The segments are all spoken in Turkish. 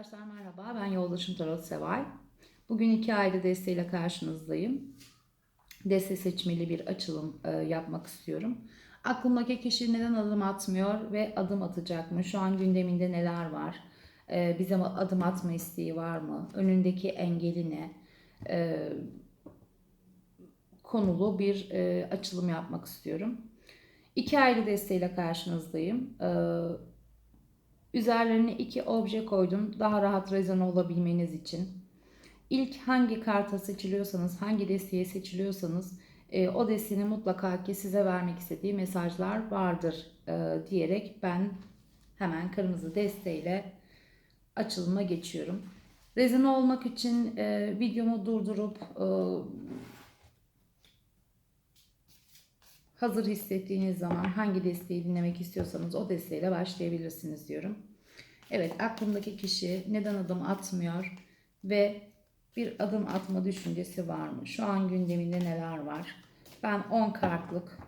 Arkadaşlar merhaba, ben Yoldaşım Tarot Seval. Bugün iki ayrı desteğiyle karşınızdayım. Deste seçmeli bir açılım e, yapmak istiyorum. Aklımdaki kişi neden adım atmıyor ve adım atacak mı? Şu an gündeminde neler var? E, bize adım atma isteği var mı? Önündeki engeli ne? E, konulu bir e, açılım yapmak istiyorum. İki ayrı desteğiyle karşınızdayım. E, Üzerlerine iki obje koydum daha rahat rezone olabilmeniz için. İlk hangi karta seçiliyorsanız, hangi desteğe seçiliyorsanız e, o desteğinin mutlaka ki size vermek istediği mesajlar vardır e, diyerek ben hemen kırmızı desteğiyle açılıma geçiyorum. Rezone olmak için e, videomu durdurup e, Hazır hissettiğiniz zaman hangi desteği dinlemek istiyorsanız o desteğiyle başlayabilirsiniz diyorum. Evet aklımdaki kişi neden adım atmıyor ve bir adım atma düşüncesi var mı? Şu an gündeminde neler var? Ben 10 kartlık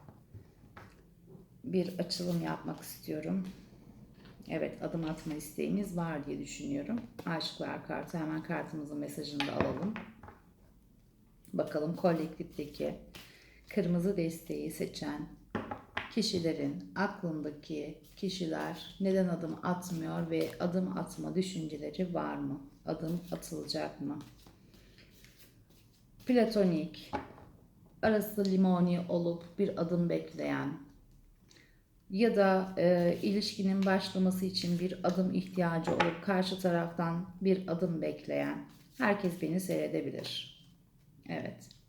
bir açılım yapmak istiyorum. Evet adım atma isteğiniz var diye düşünüyorum. Aşıklar kartı hemen kartımızın mesajını da alalım. Bakalım kolektifteki kırmızı desteği seçen kişilerin aklındaki kişiler neden adım atmıyor ve adım atma düşünceleri var mı? Adım atılacak mı? Platonik, arası limoni olup bir adım bekleyen ya da e, ilişkinin başlaması için bir adım ihtiyacı olup karşı taraftan bir adım bekleyen herkes beni seyredebilir. Evet.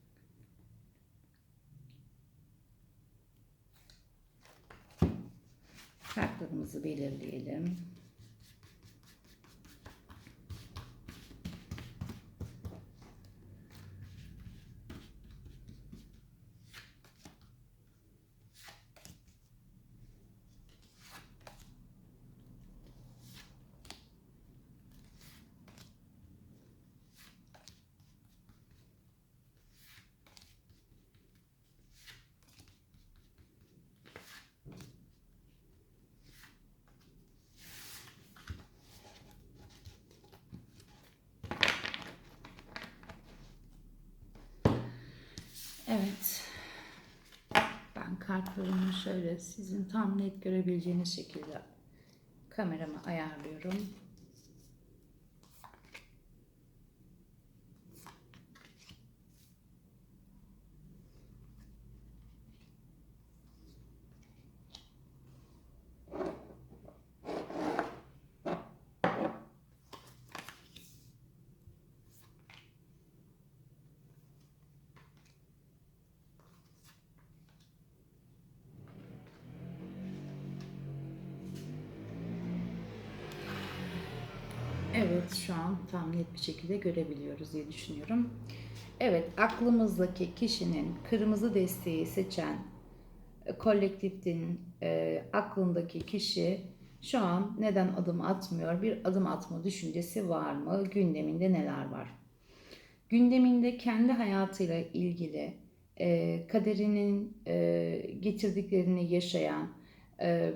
Kartlarımızı belirleyelim. Evet. Ben kartlarımı şöyle sizin tam net görebileceğiniz şekilde kameramı ayarlıyorum. Evet şu an tam net bir şekilde görebiliyoruz diye düşünüyorum. Evet aklımızdaki kişinin kırmızı desteği seçen e, kolektifin e, aklındaki kişi şu an neden adım atmıyor? Bir adım atma düşüncesi var mı? Gündeminde neler var? Gündeminde kendi hayatıyla ilgili e, kaderinin e, getirdiklerini yaşayan, e,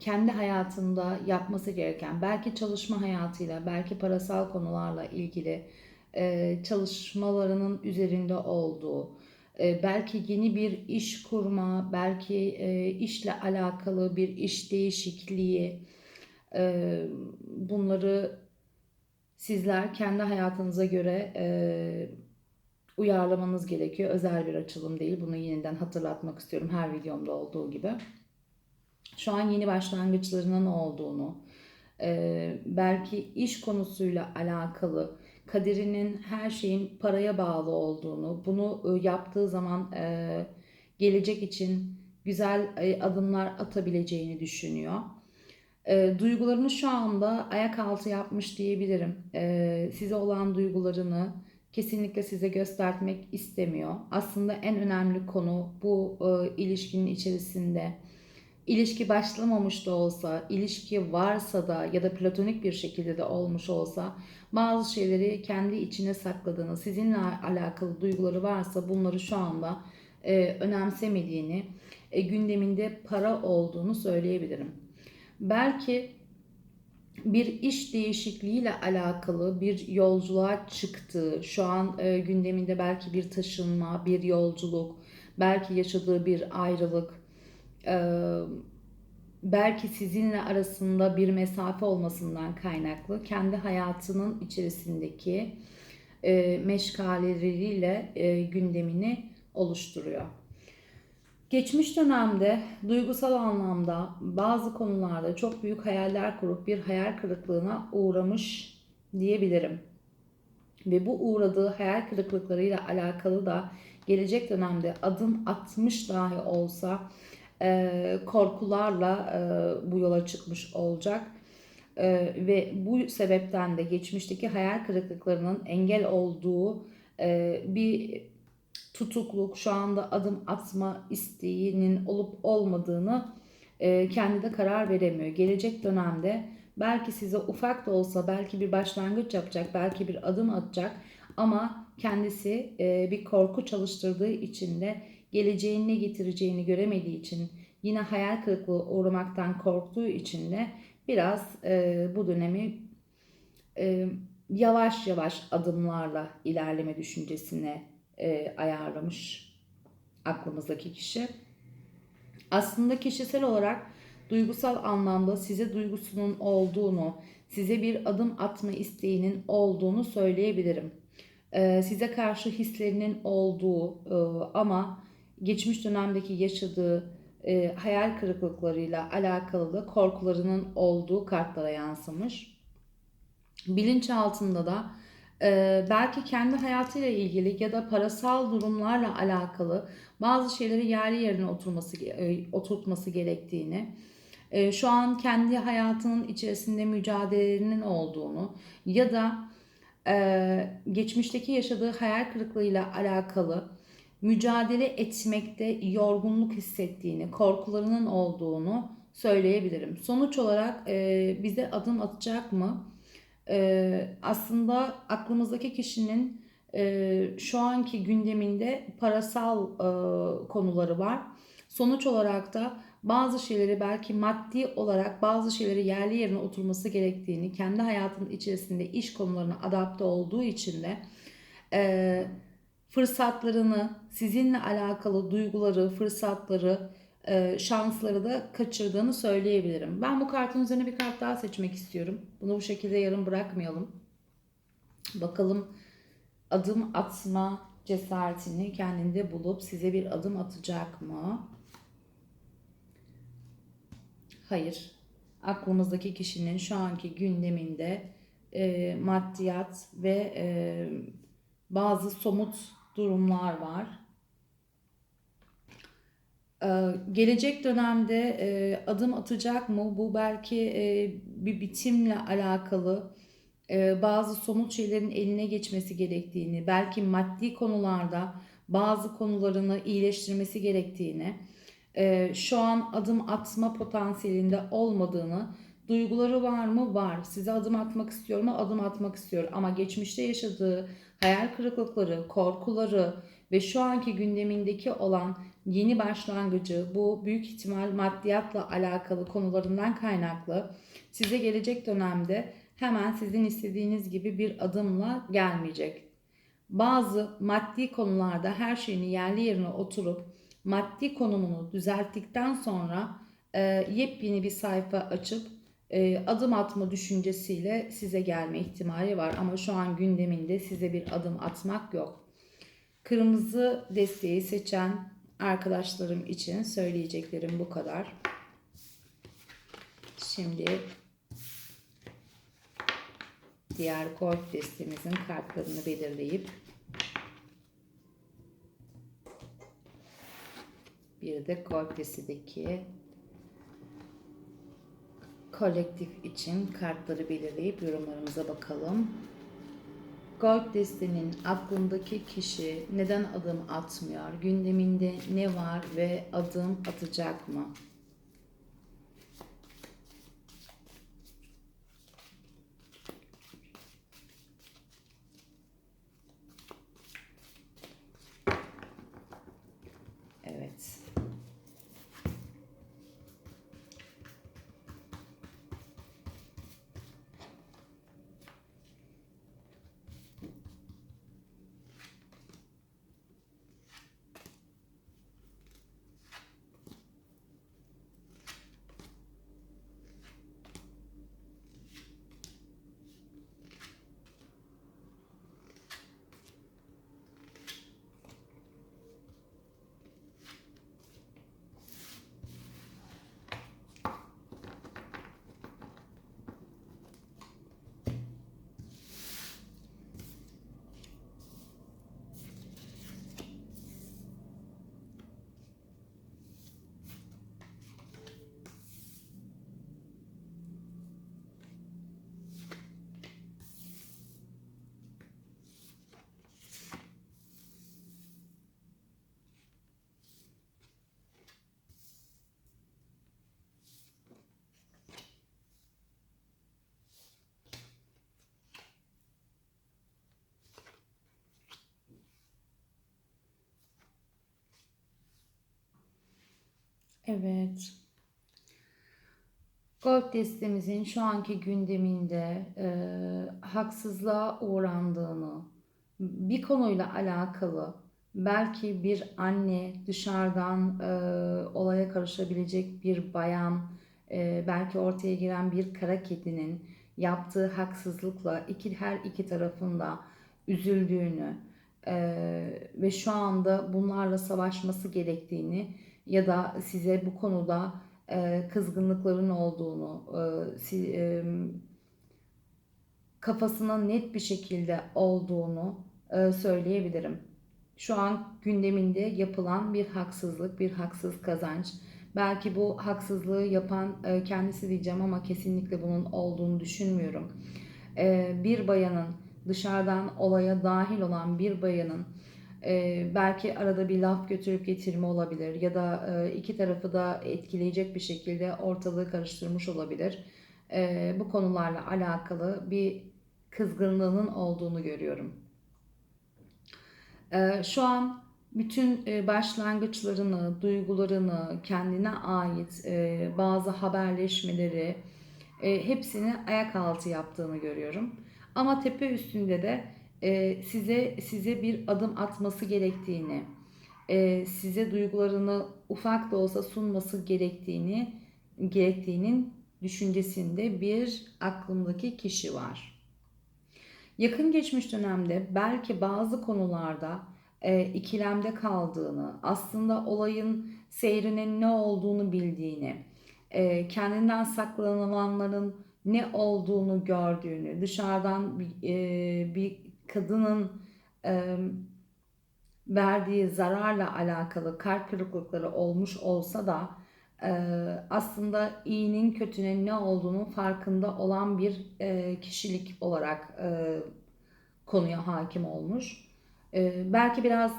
kendi hayatında yapması gereken belki çalışma hayatıyla belki parasal konularla ilgili e, çalışmalarının üzerinde olduğu e, belki yeni bir iş kurma belki işle alakalı bir iş değişikliği bunları sizler kendi hayatınıza göre uyarlamanız gerekiyor. Özel bir açılım değil. Bunu yeniden hatırlatmak istiyorum her videomda olduğu gibi şu an yeni başlangıçlarının olduğunu, e, belki iş konusuyla alakalı kaderinin her şeyin paraya bağlı olduğunu, bunu e, yaptığı zaman e, gelecek için güzel adımlar atabileceğini düşünüyor. Duygularını şu anda ayak altı yapmış diyebilirim. Size olan duygularını kesinlikle size göstermek istemiyor. Aslında en önemli konu bu ilişkinin içerisinde ilişki başlamamış da olsa, ilişki varsa da ya da platonik bir şekilde de olmuş olsa bazı şeyleri kendi içine sakladığını, sizinle alakalı duyguları varsa bunları şu anda e, önemsemediğini, e, gündeminde para olduğunu söyleyebilirim. Belki bir iş değişikliğiyle alakalı bir yolculuğa çıktığı, şu an e, gündeminde belki bir taşınma, bir yolculuk, belki yaşadığı bir ayrılık, belki sizinle arasında bir mesafe olmasından kaynaklı kendi hayatının içerisindeki meşgaleleriyle gündemini oluşturuyor. Geçmiş dönemde duygusal anlamda bazı konularda çok büyük hayaller kurup bir hayal kırıklığına uğramış diyebilirim. Ve bu uğradığı hayal kırıklıklarıyla alakalı da gelecek dönemde adım atmış dahi olsa e, korkularla e, bu yola çıkmış olacak. E, ve bu sebepten de geçmişteki hayal kırıklıklarının engel olduğu e, bir tutukluk, şu anda adım atma isteğinin olup olmadığını e, kendi de karar veremiyor. Gelecek dönemde belki size ufak da olsa belki bir başlangıç yapacak, belki bir adım atacak ama kendisi e, bir korku çalıştırdığı için de geleceğin ne getireceğini göremediği için yine hayal kırıklığı uğramaktan korktuğu için de biraz e, bu dönemi e, yavaş yavaş adımlarla ilerleme düşüncesine e, ayarlamış aklımızdaki kişi. Aslında kişisel olarak duygusal anlamda size duygusunun olduğunu, size bir adım atma isteğinin olduğunu söyleyebilirim. E, size karşı hislerinin olduğu e, ama geçmiş dönemdeki yaşadığı e, hayal kırıklıklarıyla alakalı da korkularının olduğu kartlara yansımış. Bilinçaltında da e, belki kendi hayatıyla ilgili ya da parasal durumlarla alakalı bazı şeyleri yerli yerine oturması e, oturtması gerektiğini, e, şu an kendi hayatının içerisinde mücadelelerinin olduğunu ya da e, geçmişteki yaşadığı hayal kırıklığıyla alakalı mücadele etmekte yorgunluk hissettiğini, korkularının olduğunu söyleyebilirim. Sonuç olarak e, bize adım atacak mı? e, aslında aklımızdaki kişinin e, şu anki gündeminde parasal e, konuları var. Sonuç olarak da bazı şeyleri belki maddi olarak bazı şeyleri yerli yerine oturması gerektiğini, kendi hayatının içerisinde iş konularına adapte olduğu için de e, fırsatlarını, sizinle alakalı duyguları, fırsatları, e, şansları da kaçırdığını söyleyebilirim. Ben bu kartın üzerine bir kart daha seçmek istiyorum. Bunu bu şekilde yarım bırakmayalım. Bakalım adım atma cesaretini kendinde bulup size bir adım atacak mı? Hayır. Aklımızdaki kişinin şu anki gündeminde e, maddiyat ve e, bazı somut durumlar var ee, gelecek dönemde e, adım atacak mı? Bu belki e, bir bitimle alakalı e, bazı somut şeylerin eline geçmesi gerektiğini, belki maddi konularda bazı konularını iyileştirmesi gerektiğini, şu an adım atma potansiyelinde olmadığını, duyguları var mı? Var. Size adım atmak istiyor mu? Adım atmak istiyor. Ama geçmişte yaşadığı hayal kırıklıkları, korkuları ve şu anki gündemindeki olan yeni başlangıcı bu büyük ihtimal maddiyatla alakalı konularından kaynaklı size gelecek dönemde hemen sizin istediğiniz gibi bir adımla gelmeyecek. Bazı maddi konularda her şeyini yerli yerine oturup maddi konumunu düzelttikten sonra e, yepyeni bir sayfa açıp e, adım atma düşüncesiyle size gelme ihtimali var. Ama şu an gündeminde size bir adım atmak yok. Kırmızı desteği seçen arkadaşlarım için söyleyeceklerim bu kadar. Şimdi diğer golf destemizin kartlarını belirleyip bir de destedeki kolektif için kartları belirleyip yorumlarımıza bakalım. Gold destenin aklındaki kişi neden adım atmıyor? Gündeminde ne var ve adım atacak mı? Evet. Golf destemizin şu anki gündeminde e, haksızlığa uğrandığını, bir konuyla alakalı belki bir anne dışarıdan e, olaya karışabilecek bir bayan, e, belki ortaya giren bir kara kedinin yaptığı haksızlıkla iki her iki tarafında üzüldüğünü e, ve şu anda bunlarla savaşması gerektiğini ya da size bu konuda e, kızgınlıkların olduğunu, e, si- e, kafasına net bir şekilde olduğunu e, söyleyebilirim. Şu an gündeminde yapılan bir haksızlık, bir haksız kazanç. Belki bu haksızlığı yapan e, kendisi diyeceğim ama kesinlikle bunun olduğunu düşünmüyorum. E, bir bayanın dışarıdan olaya dahil olan bir bayanın e, belki arada bir laf götürüp getirme olabilir ya da e, iki tarafı da etkileyecek bir şekilde ortalığı karıştırmış olabilir. E, bu konularla alakalı bir kızgınlığının olduğunu görüyorum. E, şu an bütün başlangıçlarını, duygularını, kendine ait bazı haberleşmeleri hepsini ayak altı yaptığını görüyorum. Ama tepe üstünde de e, size size bir adım atması gerektiğini, e, size duygularını ufak da olsa sunması gerektiğini gerektiğinin düşüncesinde bir aklımdaki kişi var. Yakın geçmiş dönemde belki bazı konularda e, ikilemde kaldığını, aslında olayın seyrinin ne olduğunu bildiğini, e, kendinden saklanılanların ne olduğunu gördüğünü, dışarıdan e, bir kadının e, verdiği zararla alakalı kalp kırıklıkları olmuş olsa da e, aslında iyinin kötünün ne olduğunu farkında olan bir e, kişilik olarak e, konuya hakim olmuş. E, belki biraz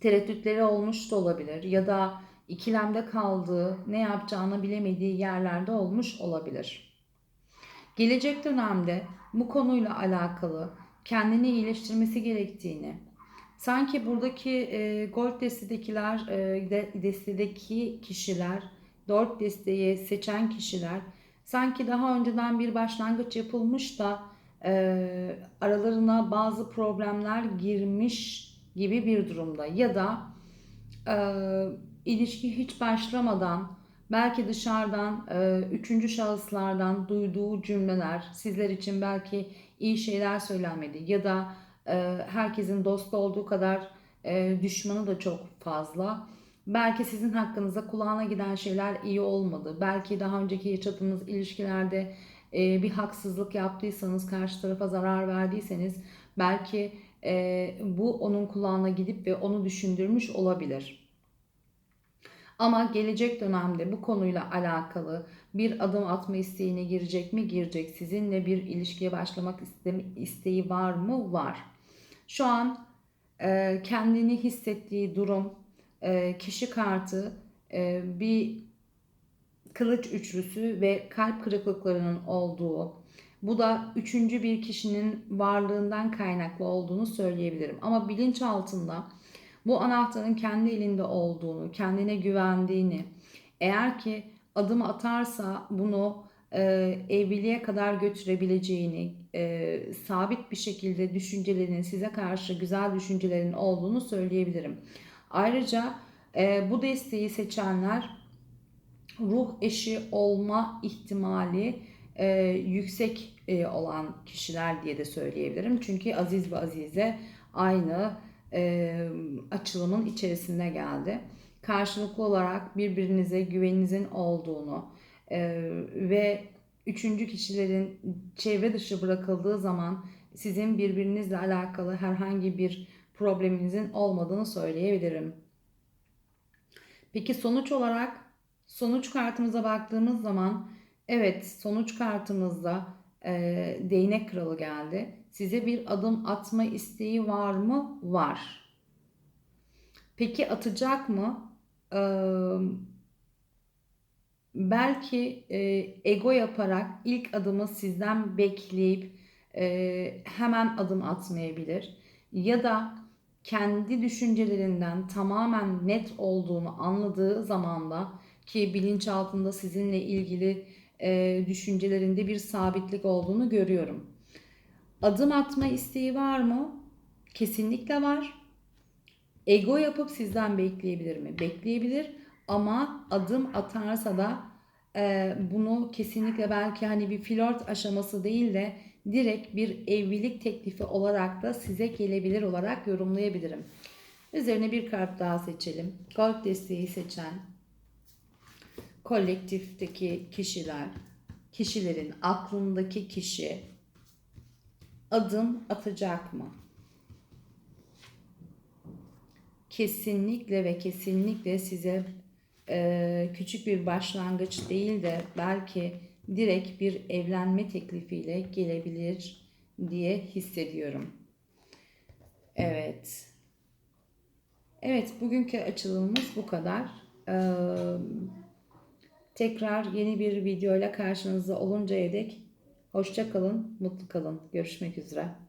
tereddütleri olmuş da olabilir ya da ikilemde kaldığı, ne yapacağını bilemediği yerlerde olmuş olabilir. Gelecek dönemde bu konuyla alakalı kendini iyileştirmesi gerektiğini, sanki buradaki e, gold destedekiler, e, de, destedeki kişiler, dört desteği seçen kişiler, sanki daha önceden bir başlangıç yapılmış da e, aralarına bazı problemler girmiş gibi bir durumda. Ya da e, ilişki hiç başlamadan belki dışarıdan e, üçüncü şahıslardan duyduğu cümleler sizler için belki iyi şeyler söylenmedi ya da e, herkesin dostu olduğu kadar e, düşmanı da çok fazla. Belki sizin hakkınızda kulağına giden şeyler iyi olmadı. Belki daha önceki yaşadığınız ilişkilerde e, bir haksızlık yaptıysanız, karşı tarafa zarar verdiyseniz belki e, bu onun kulağına gidip ve onu düşündürmüş olabilir. Ama gelecek dönemde bu konuyla alakalı bir adım atma isteğine girecek mi? Girecek. Sizinle bir ilişkiye başlamak isteği var mı? Var. Şu an e, kendini hissettiği durum, e, kişi kartı, e, bir kılıç üçlüsü ve kalp kırıklıklarının olduğu, bu da üçüncü bir kişinin varlığından kaynaklı olduğunu söyleyebilirim. Ama bilinç altında bu anahtarın kendi elinde olduğunu, kendine güvendiğini, eğer ki adım atarsa bunu e, evliliğe kadar götürebileceğini, e, sabit bir şekilde düşüncelerinin size karşı güzel düşüncelerin olduğunu söyleyebilirim. Ayrıca e, bu desteği seçenler ruh eşi olma ihtimali e, yüksek e, olan kişiler diye de söyleyebilirim. Çünkü Aziz ve Azize aynı e, açılımın içerisinde geldi. Karşılıklı olarak birbirinize güveninizin olduğunu e, ve üçüncü kişilerin çevre dışı bırakıldığı zaman sizin birbirinizle alakalı herhangi bir probleminizin olmadığını söyleyebilirim. Peki sonuç olarak sonuç kartımıza baktığımız zaman evet sonuç kartımızda e, değnek kralı geldi. Size bir adım atma isteği var mı? Var. Peki atacak mı? Belki ego yaparak ilk adımı sizden bekleyip hemen adım atmayabilir. Ya da kendi düşüncelerinden tamamen net olduğunu anladığı zaman da ki bilinçaltında sizinle ilgili düşüncelerinde bir sabitlik olduğunu görüyorum. Adım atma isteği var mı? Kesinlikle var. Ego yapıp sizden bekleyebilir mi? Bekleyebilir ama adım atarsa da e, bunu kesinlikle belki hani bir flört aşaması değil de direkt bir evlilik teklifi olarak da size gelebilir olarak yorumlayabilirim. Üzerine bir kart daha seçelim. Gold desteği seçen kolektifteki kişiler, kişilerin aklındaki kişi adım atacak mı? Kesinlikle ve kesinlikle size e, küçük bir başlangıç değil de belki direkt bir evlenme teklifiyle gelebilir diye hissediyorum. Evet. Evet, bugünkü açılımımız bu kadar. Ee, tekrar yeni bir videoyla karşınızda oluncaya dek hoşça kalın, mutlu kalın. Görüşmek üzere.